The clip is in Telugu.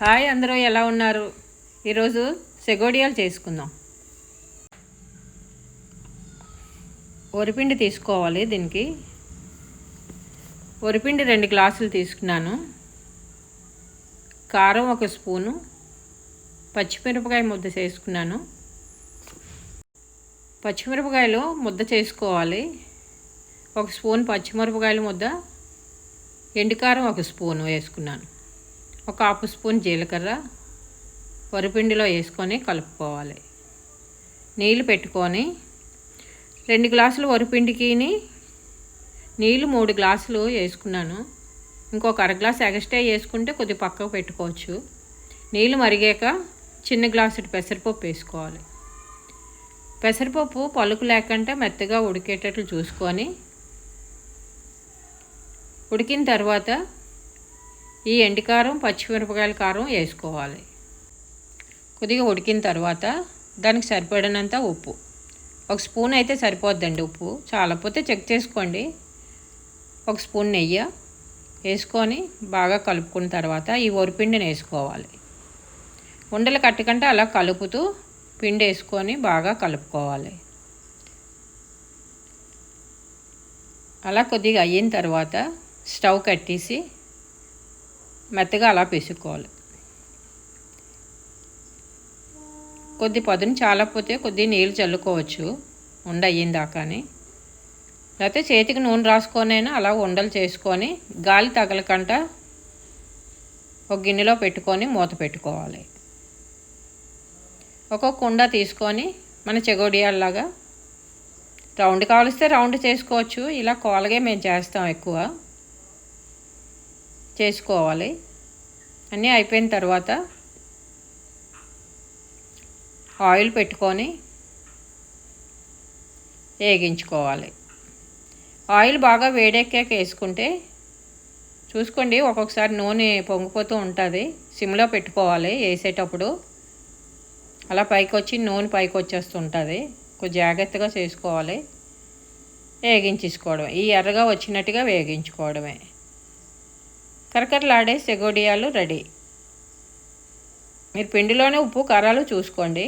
హాయ్ అందరూ ఎలా ఉన్నారు? ఈరోజు సెగోడియాలు చేసుకుందాం. వరిపిండి తీసుకోవాలి దీనికి. వరిపిండి రెండు గ్లాసులు తీసుకున్నాను. కారం ఒక స్పూను. పచ్చిమిరపకాయ ముద్ద చేసుకున్నాను. పచ్చిమిరపకాయలు ముద్ద చేసుకోవాలి. ఒక స్పూన్ పచ్చిమిరపకాయల ముద్ద. ఎండుకారం ఒక స్పూన్ వేసుకున్నాను. ఒక హాఫ్ స్పూన్ జీలకర్ర వరిపిండిలో వేసుకొని కలుపుకోవాలి. నీళ్ళు పెట్టుకొని రెండు గ్లాసులు వరిపిండికి నీళ్ళు మూడు గ్లాసులు వేసుకున్నాను. ఇంకొక అర గ్లాస్ ఎగస్ట్రా వేసుకుంటే కొద్ది పక్కకు పెట్టుకోవచ్చు. నీళ్ళు మరిగాక చిన్న గ్లాసు పెసరపప్పు వేసుకోవాలి. పెసరపప్పు పలుకు లేకుంటే మెత్తగా ఉడికేటట్లు చూసుకొని ఉడికిన తర్వాత ఈ ఎండికారం పచ్చిమిరపకాయల కారం వేసుకోవాలి. కొద్దిగా ఉడికిన తర్వాత దానికి సరిపడినంత ఉప్పు. ఒక స్పూన్ అయితే సరిపోద్దండి ఉప్పు. చాలకపోతే చెక్ చేసుకోండి. ఒక స్పూన్ నెయ్యి వేసుకొని బాగా కలుపుకున్న తర్వాత ఈ వరిపిండిని వేసుకోవాలి. ఉండలు కట్టుకంటే అలా కలుపుతూ పిండి వేసుకొని బాగా కలుపుకోవాలి. అలా కొద్దిగా అయిన తర్వాత స్టవ్ కట్టేసి మెత్తగా అలా పిసుకోవాలి కొద్ది పదును చాలకపోతే కొద్ది నీళ్ళు చల్లుకోవచ్చు. ఉండ అయ్యిందాకని. లేకపోతే చేతికి నూనె రాసుకొనైనా అలా ఉండలు చేసుకొని గాలి తగలకంట ఒక గిన్నెలో పెట్టుకొని మూత పెట్టుకోవాలి. ఒక కుండ తీసుకొని మన చెగోడియాల్లాగా రౌండ్ కావలిస్తే రౌండ్ చేసుకోవచ్చు. ఇలా కోలగే మేము చేస్తాం ఎక్కువ. చేసుకోవాలి. అన్నీ అయిపోయిన తర్వాత ఆయిల్ పెట్టుకొని వేగించుకోవాలి. ఆయిల్ బాగా వేడెక్కాక వేసుకుంటే చూసుకోండి ఒక్కొక్కసారి నూనె పొంగిపోతూ ఉంటుంది. సిమ్లో పెట్టుకోవాలి వేసేటప్పుడు. అలా పైకి వచ్చి నూనె పైకి వచ్చేస్తుంటుంది కొంచెం జాగ్రత్తగా చేసుకోవాలి. వేగించేసుకోవడం ఈ ఎర్రగా వచ్చినట్టుగా వేగించుకోవడమే. కరకరలాడే సెగోడియాలు రెడీ. మీరు పిండిలోనే ఉప్పు కారాలు చూసుకోండి.